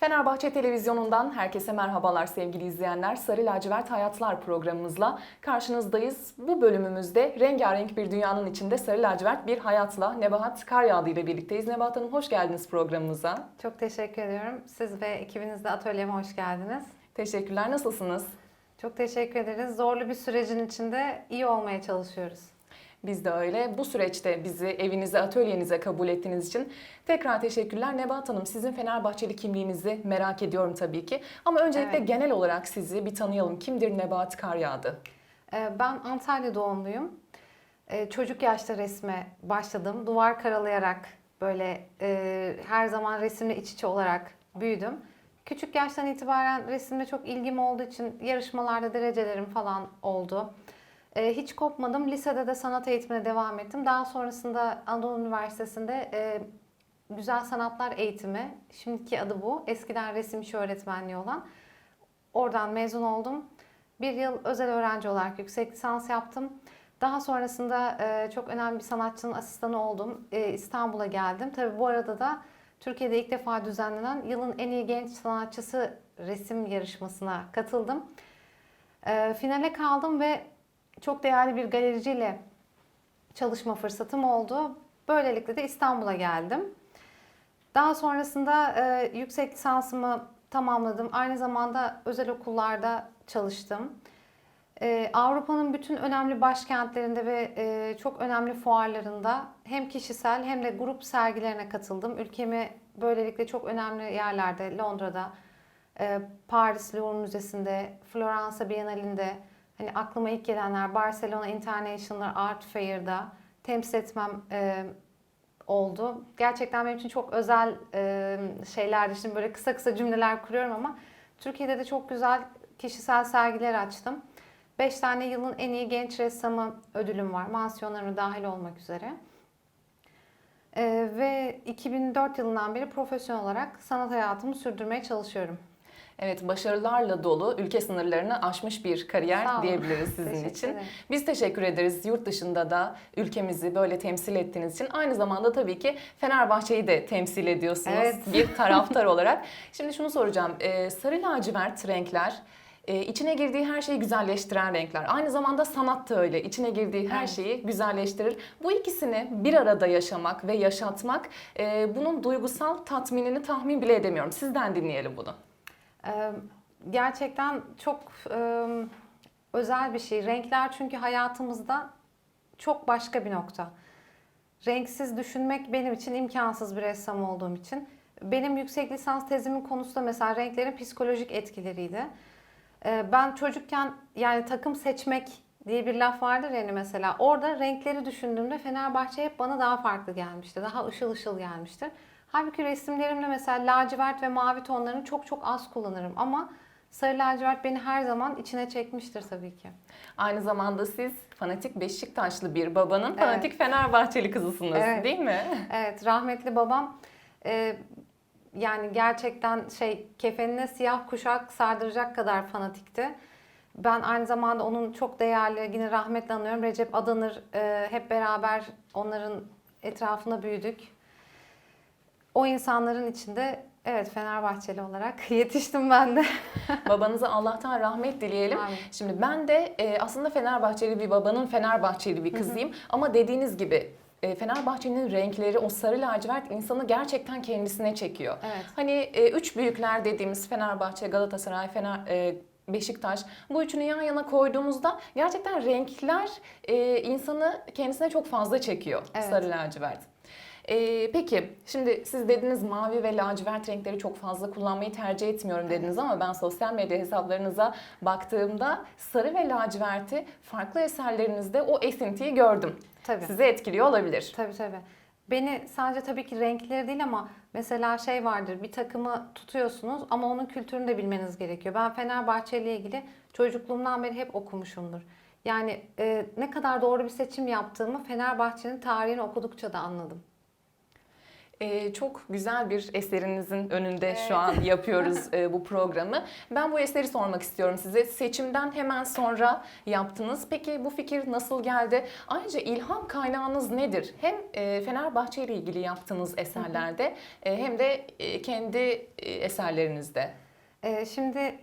Fenerbahçe Televizyonu'ndan herkese merhabalar sevgili izleyenler. Sarı Lacivert Hayatlar programımızla karşınızdayız. Bu bölümümüzde rengarenk bir dünyanın içinde sarı lacivert bir hayatla Nebahat Karyağdı ile birlikteyiz. Nebahat Hanım hoş geldiniz programımıza. Çok teşekkür ediyorum. Siz ve ekibiniz de atölyeme hoş geldiniz. Teşekkürler. Nasılsınız? Çok teşekkür ederiz. Zorlu bir sürecin içinde iyi olmaya çalışıyoruz. Biz de öyle. Bu süreçte bizi evinize, atölyenize kabul ettiğiniz için tekrar teşekkürler. Nebahat Hanım sizin Fenerbahçeli kimliğinizi merak ediyorum tabii ki. Ama öncelikle Evet. genel olarak sizi bir tanıyalım. Kimdir Nebahat Karyağdı? Ee, Ben Antalya doğumluyum. Ee, Çocuk yaşta resme başladım. Duvar karalayarak böyle e, her zaman resimle iç içe olarak büyüdüm. Küçük yaştan itibaren resimle çok ilgim olduğu için yarışmalarda derecelerim falan oldu. Ee, Hiç kopmadım. Lisede de sanat eğitimine devam ettim. Daha sonrasında Anadolu Üniversitesi'nde e, Güzel Sanatlar Eğitimi, şimdiki adı bu. Eskiden resim işi öğretmenliği olan. Oradan mezun oldum. Bir yıl özel öğrenci olarak yüksek lisans yaptım. Daha sonrasında e, çok önemli bir sanatçının asistanı oldum. E, İstanbul'a geldim. Tabii bu arada da Türkiye'de ilk defa düzenlenen yılın en iyi genç sanatçısı resim yarışmasına katıldım. E, finale kaldım ve çok değerli bir galericiyle çalışma fırsatım oldu. Böylelikle de İstanbul'a geldim. Daha sonrasında e, yüksek lisansımı tamamladım. Aynı zamanda özel okullarda çalıştım. E, Avrupa'nın bütün önemli başkentlerinde ve e, çok önemli fuarlarında hem kişisel hem de grup sergilerine katıldım. Ülkemi böylelikle çok önemli yerlerde Londra'da, e, Paris Louvre Müzesi'nde, Floransa Bienalinde, hani aklıma ilk gelenler Barcelona International Art Fair'da temsil etmem e, oldu. Gerçekten benim için çok özel e, şeylerdi. Şimdi böyle kısa kısa cümleler kuruyorum ama Türkiye'de de çok güzel kişisel sergiler açtım. 5 tane yılın en iyi genç ressamı ödülüm var. Mansiyonlarına dahil olmak üzere. E, ve 2004 yılından beri profesyonel olarak sanat hayatımı sürdürmeye çalışıyorum. Evet, başarılarla dolu, ülke sınırlarını aşmış bir kariyer diyebiliriz sizin için. Biz teşekkür ederiz yurt dışında da ülkemizi böyle temsil ettiğiniz için. Aynı zamanda tabii ki Fenerbahçe'yi de temsil ediyorsunuz Evet. bir taraftar olarak. Şimdi şunu soracağım, ee, sarı lacivert renkler e, içine girdiği her şeyi güzelleştiren renkler. Aynı zamanda sanat da öyle. İçine girdiği her Evet. şeyi güzelleştirir. Bu ikisini bir arada yaşamak ve yaşatmak e, bunun duygusal tatminini tahmin bile edemiyorum. Sizden dinleyelim bunu. Gerçekten çok özel bir şey. Renkler çünkü hayatımızda çok başka bir nokta. Renksiz düşünmek benim için imkansız bir ressam olduğum için. Benim yüksek lisans tezimin konusu da mesela renklerin psikolojik etkileriydi. Ben çocukken yani takım seçmek diye bir laf vardır yani mesela. Orada renkleri düşündüğümde Fenerbahçe hep bana daha farklı gelmişti. Daha ışıl ışıl gelmiştir. Halbuki resimlerimde mesela lacivert ve mavi tonlarını çok çok az kullanırım ama sarı lacivert beni her zaman içine çekmiştir tabii ki. Aynı zamanda siz fanatik Beşiktaşlı bir babanın Evet. fanatik Fenerbahçeli kızısınız Evet. değil mi? Evet rahmetli babam e, yani gerçekten şey kefenine siyah kuşak sardıracak kadar fanatikti. Ben aynı zamanda onun çok değerli yine rahmetle anıyorum Recep Adanır e, hep beraber onların etrafına büyüdük. O insanların içinde evet Fenerbahçeli olarak yetiştim ben de. Babanıza Allah'tan rahmet dileyelim. Amin. Şimdi ben de e, aslında Fenerbahçeli bir babanın Fenerbahçeli bir kızıyım. Ama dediğiniz gibi e, Fenerbahçe'nin renkleri, o sarı lacivert insanı gerçekten kendisine çekiyor. Evet. Hani e, üç büyükler dediğimiz Fenerbahçe, Galatasaray, Fener, e, Beşiktaş bu üçünü yan yana koyduğumuzda gerçekten renkler e, insanı kendisine çok fazla çekiyor Evet. sarı lacivert. E, peki şimdi siz dediniz mavi ve lacivert renkleri çok fazla kullanmayı tercih etmiyorum dediniz ama ben sosyal medya hesaplarınıza baktığımda sarı ve laciverti farklı eserlerinizde o esintiyi gördüm. Tabii. Sizi etkiliyor olabilir. Tabii tabii. Beni sadece tabii ki renkleri değil ama mesela şey vardır bir takımı tutuyorsunuz ama onun kültürünü de bilmeniz gerekiyor. Ben Fenerbahçe ile ilgili çocukluğumdan beri hep okumuşumdur. Yani e, ne kadar doğru bir seçim yaptığımı Fenerbahçe'nin tarihini okudukça da anladım. Ee, çok güzel bir eserinizin önünde Evet. şu an yapıyoruz e, bu programı. Ben bu eseri sormak istiyorum size. Seçimden hemen sonra yaptınız. Peki bu fikir nasıl geldi? Ayrıca ilham kaynağınız nedir? Hem e, Fenerbahçe ile ilgili yaptığınız eserlerde e, hem de e, kendi e, eserlerinizde. Ee, şimdi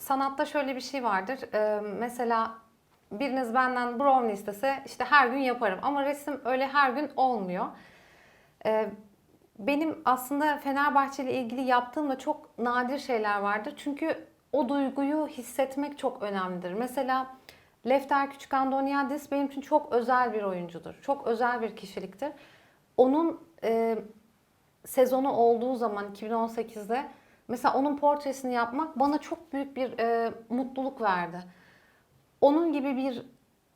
sanatta şöyle bir şey vardır. Ee, mesela biriniz benden brownie istese işte her gün yaparım. Ama resim öyle her gün olmuyor. Ee, benim aslında Fenerbahçe ile ilgili yaptığım da çok nadir şeyler vardır. Çünkü o duyguyu hissetmek çok önemlidir. Mesela Lefter Küçük Andoniadis benim için çok özel bir oyuncudur. Çok özel bir kişiliktir. Onun e, sezonu olduğu zaman 2018'de mesela onun portresini yapmak bana çok büyük bir e, mutluluk verdi. Onun gibi bir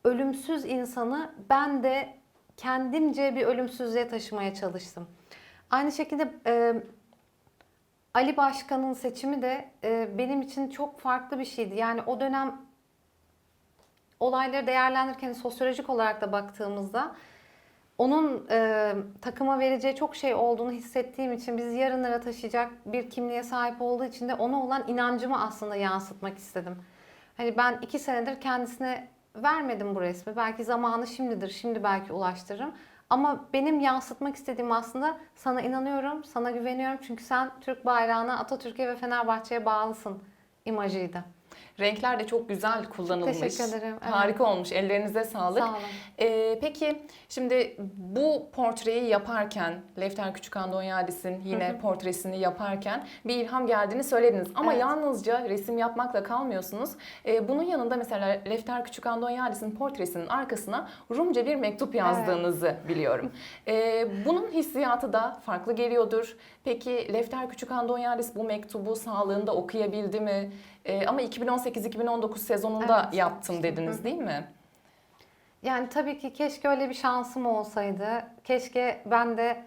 ölümsüz insanı ben de kendimce bir ölümsüzlüğe taşımaya çalıştım. Aynı şekilde e, Ali Başkan'ın seçimi de e, benim için çok farklı bir şeydi. Yani o dönem olayları değerlendirirken sosyolojik olarak da baktığımızda onun e, takıma vereceği çok şey olduğunu hissettiğim için bizi yarınlara taşıyacak bir kimliğe sahip olduğu için de ona olan inancımı aslında yansıtmak istedim. Hani ben iki senedir kendisine vermedim bu resmi. Belki zamanı şimdidir, şimdi belki ulaştırırım. Ama benim yansıtmak istediğim aslında sana inanıyorum, sana güveniyorum. Çünkü sen Türk bayrağına, Atatürk'e ve Fenerbahçe'ye bağlısın imajıydı. Renkler de çok güzel kullanılmış. Teşekkür ederim, evet. Harika olmuş. Ellerinize sağlık. Sağ olun. Ee, peki şimdi bu portreyi yaparken Lefter Küçük Andonyadis'in yine portresini yaparken bir ilham geldiğini söylediniz. Ama Evet. yalnızca resim yapmakla kalmıyorsunuz. Ee, bunun yanında mesela Lefter Küçük Andonyadis'in portresinin arkasına Rumca bir mektup yazdığınızı biliyorum. Ee, bunun hissiyatı da farklı geliyordur. Peki Lefter Küçük Andonyadis bu mektubu sağlığında okuyabildi mi? Ee, ama 2018-2019 sezonunda Evet, yaptım dediniz değil mi? Yani tabii ki keşke öyle bir şansım olsaydı. Keşke ben de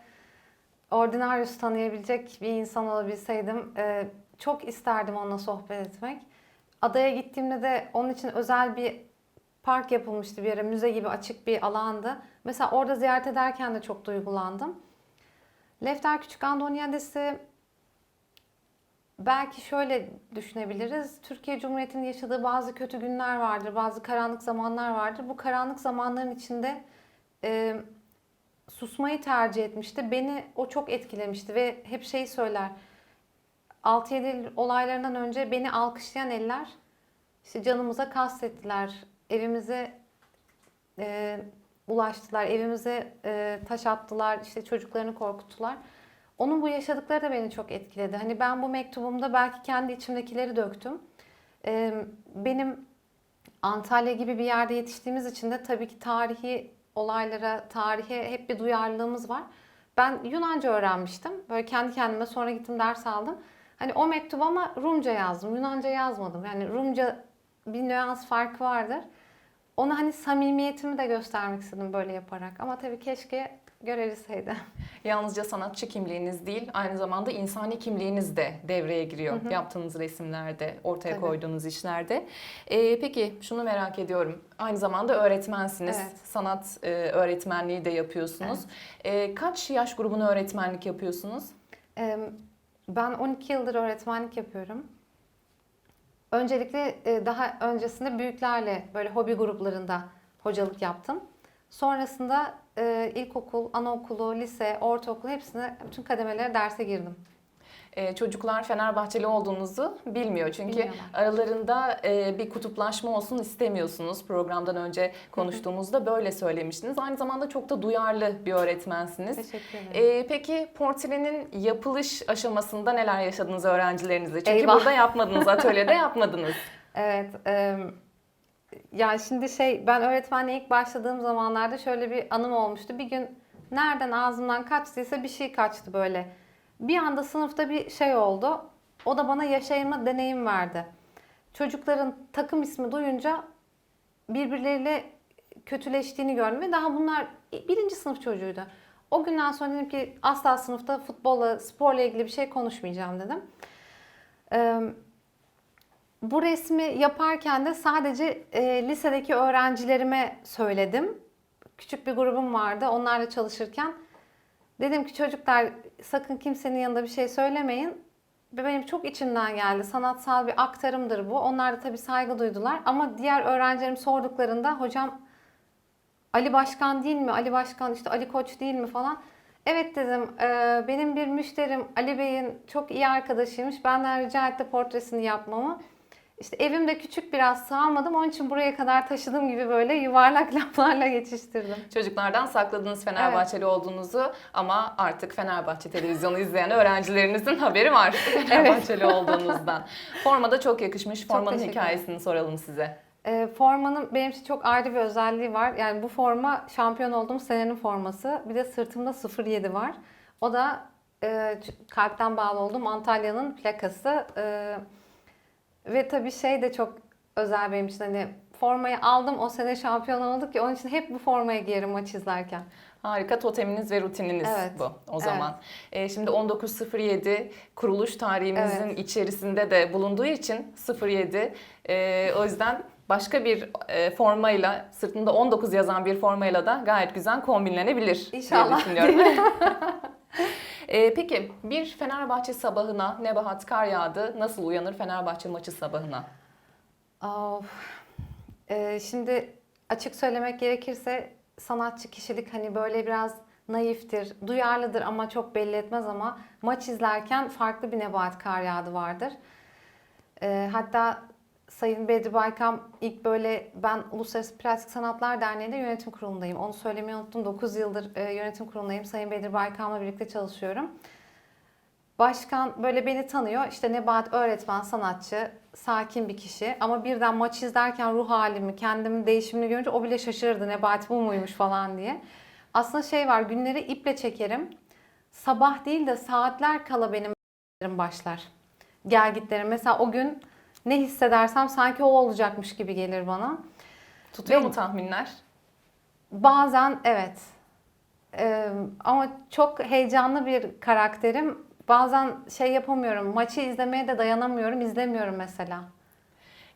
Ordinarius tanıyabilecek bir insan olabilseydim. Ee, çok isterdim onunla sohbet etmek. Adaya gittiğimde de onun için özel bir park yapılmıştı bir yere. Müze gibi açık bir alandı. Mesela orada ziyaret ederken de çok duygulandım. Lefter Küçük Andonyades'i belki şöyle düşünebiliriz. Türkiye Cumhuriyeti'nin yaşadığı bazı kötü günler vardır, bazı karanlık zamanlar vardır. Bu karanlık zamanların içinde e, susmayı tercih etmişti. Beni o çok etkilemişti ve hep şey söyler. 6-7 Eylül olaylarından önce beni alkışlayan eller işte canımıza kastettiler. Evimize e, ulaştılar. Evimize e, taş attılar. işte çocuklarını korkuttular. Onun bu yaşadıkları da beni çok etkiledi. Hani ben bu mektubumda belki kendi içimdekileri döktüm. E, benim Antalya gibi bir yerde yetiştiğimiz için de tabii ki tarihi olaylara, tarihe hep bir duyarlılığımız var. Ben Yunanca öğrenmiştim. Böyle kendi kendime sonra gittim ders aldım. Hani o mektubu ama Rumca yazdım. Yunanca yazmadım. Yani Rumca bir nüans farkı vardır. Ona hani samimiyetimi de göstermek istedim böyle yaparak. Ama tabii keşke görebilseydi. Yalnızca sanatçı kimliğiniz değil, aynı zamanda insani kimliğiniz de devreye giriyor yaptığınız resimlerde, ortaya Tabii. koyduğunuz işlerde. Ee, peki şunu merak ediyorum. Aynı zamanda öğretmensiniz. Evet. Sanat e, öğretmenliği de yapıyorsunuz. Ee, kaç yaş grubuna öğretmenlik yapıyorsunuz? Ee, Ben 12 yıldır öğretmenlik yapıyorum. Öncelikle e, daha öncesinde büyüklerle böyle hobi gruplarında hocalık yaptım. Sonrasında e, ilkokul, anaokulu, lise, ortaokul hepsine bütün kademelere derse girdim. Ee, çocuklar Fenerbahçeli olduğunuzu bilmiyor. Çünkü Bilmiyorlar. aralarında e, bir kutuplaşma olsun istemiyorsunuz. Programdan önce konuştuğumuzda böyle söylemiştiniz. Aynı zamanda çok da duyarlı bir öğretmensiniz. Teşekkür ederim. Ee, peki portrenin yapılış aşamasında neler yaşadınız öğrencilerinizle? Çünkü Eyvah. burada yapmadınız, atölyede yapmadınız. Evet. E, ya şimdi şey ben öğretmenliğe ilk başladığım zamanlarda şöyle bir anım olmuştu. Bir gün nereden ağzımdan kaçtıysa bir şey kaçtı böyle. Bir anda sınıfta bir şey oldu. O da bana yaşayma deneyim verdi. Çocukların takım ismi duyunca birbirleriyle kötüleştiğini gördüm ve daha bunlar birinci sınıf çocuğuydu. O günden sonra dedim ki asla sınıfta futbolla, sporla ilgili bir şey konuşmayacağım dedim. Ee, bu resmi yaparken de sadece e, lisedeki öğrencilerime söyledim. Küçük bir grubum vardı onlarla çalışırken. Dedim ki çocuklar sakın kimsenin yanında bir şey söylemeyin. Benim çok içimden geldi. Sanatsal bir aktarımdır bu. Onlar da tabii saygı duydular. Ama diğer öğrencilerim sorduklarında hocam Ali Başkan değil mi? Ali Başkan işte Ali Koç değil mi falan. Evet dedim. "Ee, benim bir müşterim Ali Bey'in çok iyi arkadaşıymış. Benden rica etti portresini yapmamı. İşte evimde küçük biraz sığamadım. Onun için buraya kadar taşıdığım gibi böyle yuvarlak laflarla geçiştirdim. Çocuklardan sakladığınız Fenerbahçeli olduğunuzu ama artık Fenerbahçe televizyonu izleyen öğrencilerinizin haberi var Fenerbahçeli olduğunuzdan. Formada çok yakışmış. Formanın teşekkür hikayesini soralım size. Ee, formanın benim için çok ayrı bir özelliği var. Yani bu forma şampiyon olduğum senenin forması. Bir de sırtımda 07 var. O da e, kalpten bağlı olduğum Antalya'nın plakası. E, ve tabii şey de çok özel benim için. Hani formayı aldım o sene şampiyon olduk ya onun için hep bu formayı giyerim maç izlerken. Harika toteminiz ve rutininiz Evet. bu o Evet. zaman. Ee, şimdi 1907 kuruluş tarihimizin Evet. içerisinde de bulunduğu için 07 e, o yüzden başka bir e, formayla sırtında 19 yazan bir formayla da gayet güzel kombinlenebilir İnşallah. diye düşünüyorum. Ee, peki bir Fenerbahçe sabahına Nebahat kar yağdı. Nasıl uyanır Fenerbahçe maçı sabahına? Of. Ee, şimdi açık söylemek gerekirse sanatçı kişilik hani böyle biraz naiftir, duyarlıdır ama çok belli etmez ama maç izlerken farklı bir Nebahat Karyağdı vardır. Ee, hatta Sayın Bedri Baykam ilk böyle ben Uluslararası Plastik Sanatlar Derneği'nde yönetim kurulundayım. Onu söylemeyi unuttum. 9 yıldır e, yönetim kurulundayım. Sayın Bedri Baykam'la birlikte çalışıyorum. Başkan böyle beni tanıyor. İşte Nebahat öğretmen, sanatçı, sakin bir kişi. Ama birden maç izlerken ruh halimi, kendimin değişimini görünce o bile şaşırdı. Nebahat bu muymuş falan diye. Aslında şey var, günleri iple çekerim. Sabah değil de saatler kala benim başlar. Gelgitlerim. Mesela o gün ne hissedersem sanki o olacakmış gibi gelir bana. Tutuyor Ve- mu tahminler? Bazen evet. Ee, ama çok heyecanlı bir karakterim. Bazen şey yapamıyorum. Maçı izlemeye de dayanamıyorum. izlemiyorum mesela.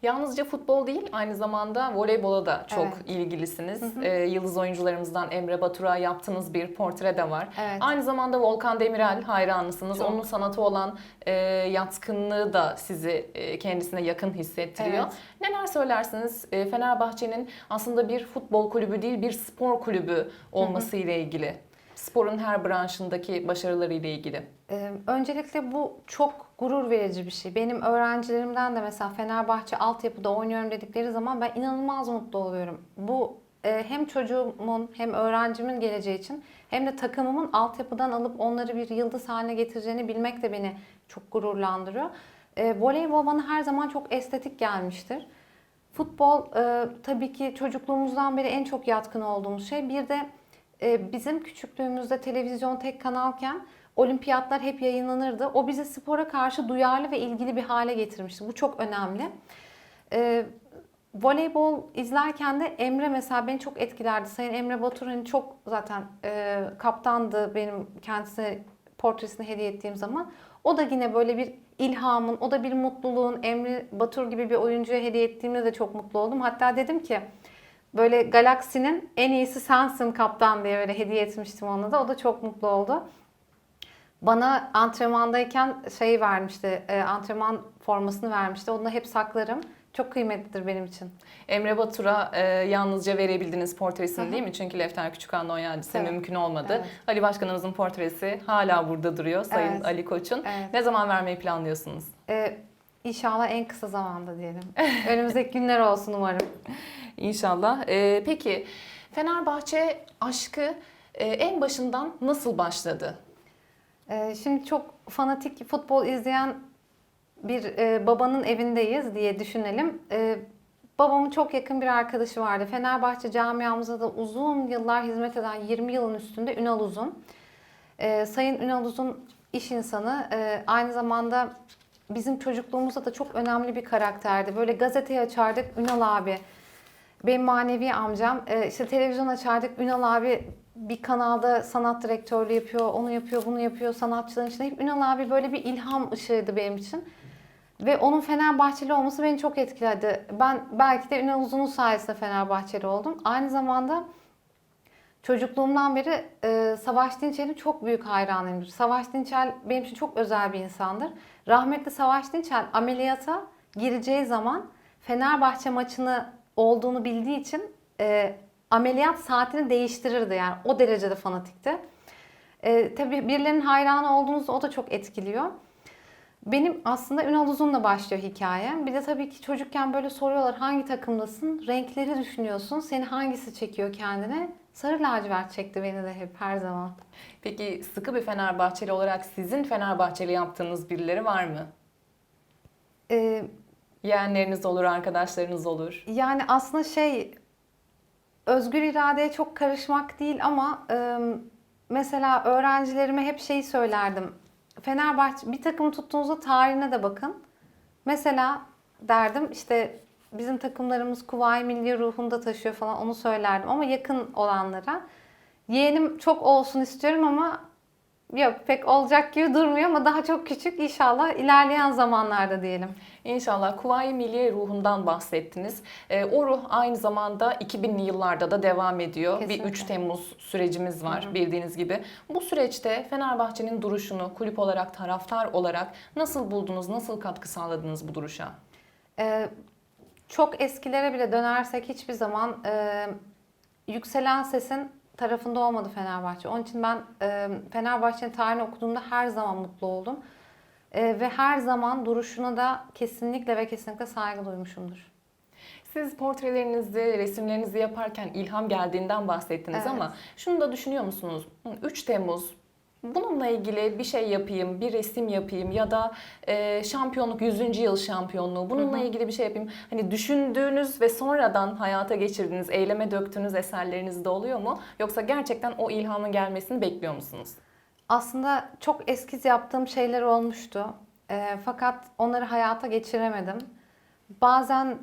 Yalnızca futbol değil, aynı zamanda voleybola da çok Evet. ilgilisiniz. Ee, yıldız oyuncularımızdan Emre Batur'a yaptığınız bir portre de var. Evet. Aynı zamanda Volkan Demirel hayranısınız. Çok. Onun sanatı olan e, yatkınlığı da sizi e, kendisine yakın hissettiriyor. Evet. Neler söylersiniz e, Fenerbahçe'nin aslında bir futbol kulübü değil bir spor kulübü olması ile ilgili? Sporun her branşındaki başarıları ile ilgili. Ee, öncelikle bu çok gurur verici bir şey. Benim öğrencilerimden de mesela Fenerbahçe altyapıda oynuyorum dedikleri zaman ben inanılmaz mutlu oluyorum. Bu e, hem çocuğumun hem öğrencimin geleceği için hem de takımımın altyapıdan alıp onları bir yıldız haline getireceğini bilmek de beni çok gururlandırıyor. E, voleybol bana her zaman çok estetik gelmiştir. Futbol e, tabii ki çocukluğumuzdan beri en çok yatkın olduğumuz şey. Bir de e, bizim küçüklüğümüzde televizyon tek kanalken olimpiyatlar hep yayınlanırdı. O bizi spora karşı duyarlı ve ilgili bir hale getirmişti. Bu çok önemli. E, voleybol izlerken de Emre mesela beni çok etkilerdi. Sayın Emre Batur hani çok zaten e, kaptandı benim kendisine portresini hediye ettiğim zaman. O da yine böyle bir ilhamın, o da bir mutluluğun Emre Batur gibi bir oyuncuya hediye ettiğimde de çok mutlu oldum. Hatta dedim ki böyle galaksinin en iyisi sensin kaptan diye böyle hediye etmiştim ona da. O da çok mutlu oldu. Bana antrenmandayken şey vermişti, e, antrenman formasını vermişti. Onu da hep saklarım. Çok kıymetlidir benim için. Emre Batur'a e, yalnızca verebildiğiniz portresini değil mi? Çünkü Lefter Küçükhan Nonyadisi Evet. mümkün olmadı. Evet. Ali Başkanımızın portresi hala burada duruyor Sayın Evet. Ali Koç'un. Evet. Ne zaman vermeyi planlıyorsunuz? Ee, inşallah en kısa zamanda diyelim. Önümüzdeki günler olsun umarım. İnşallah. E, peki Fenerbahçe aşkı e, en başından nasıl başladı? Ee, şimdi çok fanatik futbol izleyen bir e, babanın evindeyiz diye düşünelim. Ee, babamın çok yakın bir arkadaşı vardı. Fenerbahçe camiamıza da uzun yıllar hizmet eden 20 yılın üstünde Ünal Uzun. Ee, Sayın Ünal Uzun iş insanı. Ee, aynı zamanda bizim çocukluğumuzda da çok önemli bir karakterdi. Böyle gazeteyi açardık Ünal abi. Benim manevi amcam. Ee, işte televizyon açardık Ünal abi bir kanalda sanat direktörlüğü yapıyor, onu yapıyor, bunu yapıyor sanatçıların içinde. Hep Ünal abi böyle bir ilham ışığıydı benim için. Ve onun Fenerbahçeli olması beni çok etkiledi. Ben belki de Ünal Uzun'un sayesinde Fenerbahçeli oldum. Aynı zamanda Çocukluğumdan beri e, Savaş Dinçer'in çok büyük hayranıyımdır. Savaş Dinçer benim için çok özel bir insandır. Rahmetli Savaş Dinçer ameliyata gireceği zaman Fenerbahçe maçını olduğunu bildiği için e, ameliyat saatini değiştirirdi yani o derecede fanatikti. E, tabii birilerinin hayranı olduğunuzda o da çok etkiliyor. Benim aslında Ünal Uzun'la başlıyor hikayem. Bir de tabii ki çocukken böyle soruyorlar hangi takımdasın? Renkleri düşünüyorsun. Seni hangisi çekiyor kendine? Sarı lacivert çekti beni de hep her zaman. Peki sıkı bir Fenerbahçeli olarak sizin Fenerbahçeli yaptığınız birileri var mı? Ee, Yeğenleriniz olur, arkadaşlarınız olur. yani aslında şey özgür iradeye çok karışmak değil ama e, mesela öğrencilerime hep şeyi söylerdim. Fenerbahçe bir takımı tuttuğunuzda tarihine de bakın. Mesela derdim işte bizim takımlarımız Kuvayi Milli ruhunda taşıyor falan onu söylerdim ama yakın olanlara. Yeğenim çok olsun istiyorum ama yok pek olacak gibi durmuyor ama daha çok küçük inşallah ilerleyen zamanlarda diyelim. İnşallah Kuvayi Milliye ruhundan bahsettiniz. Ee, o ruh aynı zamanda 2000'li yıllarda da devam ediyor. Bir Kesinlikle. 3 Temmuz sürecimiz var bildiğiniz gibi. Bu süreçte Fenerbahçe'nin duruşunu kulüp olarak, taraftar olarak nasıl buldunuz, nasıl katkı sağladınız bu duruşa? Ee, çok eskilere bile dönersek hiçbir zaman e, yükselen sesin tarafında olmadı Fenerbahçe. Onun için ben e, Fenerbahçe'nin tarihini okuduğumda her zaman mutlu oldum. E, ve her zaman duruşuna da kesinlikle ve kesinlikle saygı duymuşumdur. Siz portrelerinizi, resimlerinizi yaparken ilham geldiğinden bahsettiniz Evet. ama şunu da düşünüyor musunuz? Hı, 3 Temmuz bununla ilgili bir şey yapayım, bir resim yapayım ya da e, şampiyonluk 100. yıl şampiyonluğu bununla ilgili bir şey yapayım. Hani düşündüğünüz ve sonradan hayata geçirdiğiniz, eyleme döktüğünüz eserleriniz de oluyor mu? Yoksa gerçekten o ilhamın gelmesini bekliyor musunuz? Aslında çok eskiz yaptığım şeyler olmuştu. E, fakat onları hayata geçiremedim. Bazen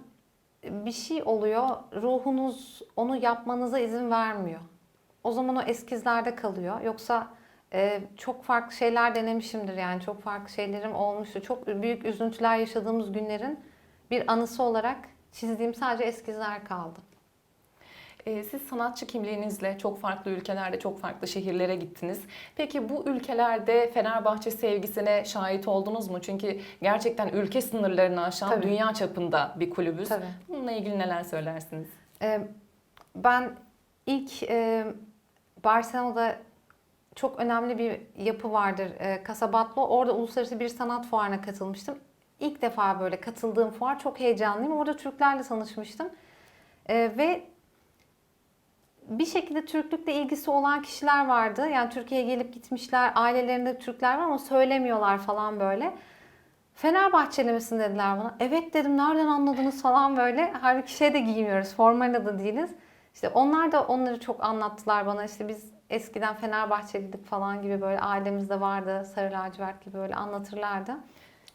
bir şey oluyor, ruhunuz onu yapmanıza izin vermiyor. O zaman o eskizlerde kalıyor. Yoksa e, çok farklı şeyler denemişimdir yani çok farklı şeylerim olmuştu. Çok büyük üzüntüler yaşadığımız günlerin bir anısı olarak çizdiğim sadece eskizler kaldı. Ee, Siz sanatçı kimliğinizle çok farklı ülkelerde, çok farklı şehirlere gittiniz. Peki bu ülkelerde Fenerbahçe sevgisine şahit oldunuz mu? Çünkü gerçekten ülke sınırlarını aşan Tabii. dünya çapında bir kulübüz. Tabii. Bununla ilgili neler söylersiniz? Ee, Ben ilk e, Barcelona'da çok önemli bir yapı vardır. E, Casabatlo. Orada uluslararası bir sanat fuarına katılmıştım. İlk defa böyle katıldığım fuar. Çok heyecanlıyım. Orada Türklerle tanışmıştım. E, ve bir şekilde Türklükle ilgisi olan kişiler vardı. Yani Türkiye'ye gelip gitmişler, ailelerinde Türkler var ama söylemiyorlar falan böyle. Fenerbahçeli misin dediler bana. Evet dedim nereden anladınız falan böyle. Halbuki şey de giymiyoruz, formayla da değiliz. İşte onlar da onları çok anlattılar bana. İşte biz eskiden Fenerbahçeliydik falan gibi böyle ailemizde vardı. Sarı lacivert gibi böyle anlatırlardı.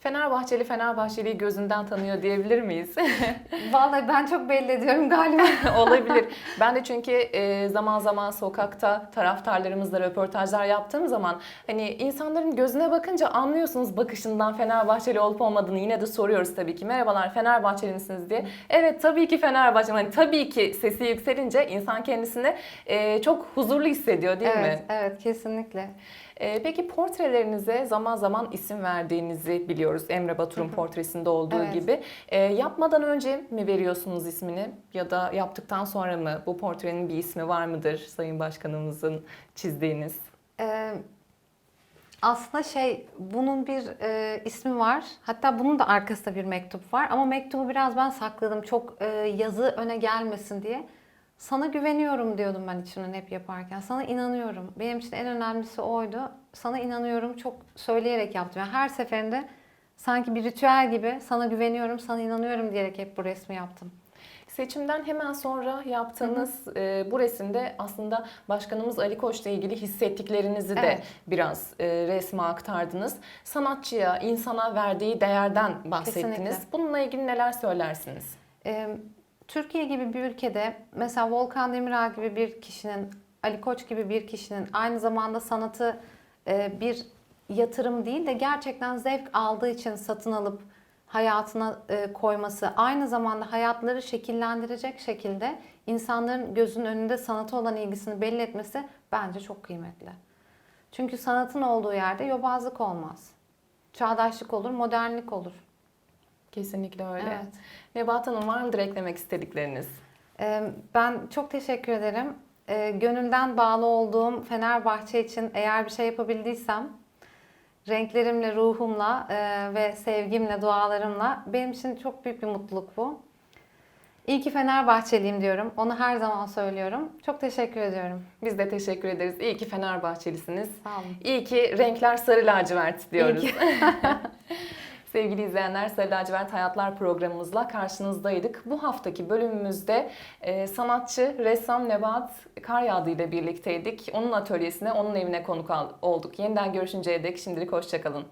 Fenerbahçeli Fenerbahçeli'yi gözünden tanıyor diyebilir miyiz? Vallahi ben çok belli ediyorum galiba. Olabilir. Ben de çünkü e, zaman zaman sokakta taraftarlarımızla röportajlar yaptığım zaman hani insanların gözüne bakınca anlıyorsunuz bakışından Fenerbahçeli olup olmadığını yine de soruyoruz tabii ki. Merhabalar Fenerbahçeli misiniz diye. Evet tabii ki Fenerbahçe. Hani tabii ki sesi yükselince insan kendisini e, çok huzurlu hissediyor değil evet, mi? evet kesinlikle. E, peki portrelerinize zaman zaman isim verdiğinizi biliyoruz. Emre Batur'un portresinde olduğu Evet. gibi. E, yapmadan önce mi veriyorsunuz ismini ya da yaptıktan sonra mı? Bu portrenin bir ismi var mıdır Sayın Başkanımızın çizdiğiniz? Ee, aslında şey bunun bir e, ismi var. Hatta bunun da arkasında bir mektup var. Ama mektubu biraz ben sakladım. Çok e, yazı öne gelmesin diye. Sana güveniyorum diyordum ben içimden hep yaparken. Sana inanıyorum. Benim için en önemlisi oydu. Sana inanıyorum çok söyleyerek yaptım. Yani her seferinde sanki bir ritüel gibi sana güveniyorum, sana inanıyorum diyerek hep bu resmi yaptım. Seçimden hemen sonra yaptığınız e, bu resimde aslında Başkanımız Ali Koç'la ilgili hissettiklerinizi de Evet. biraz e, resme aktardınız. Sanatçıya, insana verdiği değerden bahsettiniz. Kesinlikle. Bununla ilgili neler söylersiniz? Ee, Türkiye gibi bir ülkede mesela Volkan Demirel gibi bir kişinin, Ali Koç gibi bir kişinin aynı zamanda sanatı e, bir yatırım değil de gerçekten zevk aldığı için satın alıp hayatına e, koyması, aynı zamanda hayatları şekillendirecek şekilde insanların gözünün önünde sanata olan ilgisini belli etmesi bence çok kıymetli. Çünkü sanatın olduğu yerde yobazlık olmaz. Çağdaşlık olur, modernlik olur. Kesinlikle öyle. Evet. Nebahat Hanım var mıdır eklemek istedikleriniz? Ben çok teşekkür ederim. Ee, Gönülden bağlı olduğum Fenerbahçe için eğer bir şey yapabildiysem renklerimle, ruhumla e, ve sevgimle, dualarımla benim için çok büyük bir mutluluk bu. İyi ki Fenerbahçeliyim diyorum. Onu her zaman söylüyorum. Çok teşekkür ediyorum. Biz de teşekkür ederiz. İyi ki Fenerbahçelisiniz. Sağ olun. İyi ki renkler sarı lacivert diyoruz. İyi Sevgili izleyenler, Sarı Lacivert Hayatlar programımızla karşınızdaydık. Bu haftaki bölümümüzde e, sanatçı, ressam Nebahat Karyağdı ile birlikteydik. Onun atölyesine, onun evine konuk olduk. Yeniden görüşünceye dek şimdilik hoşçakalın.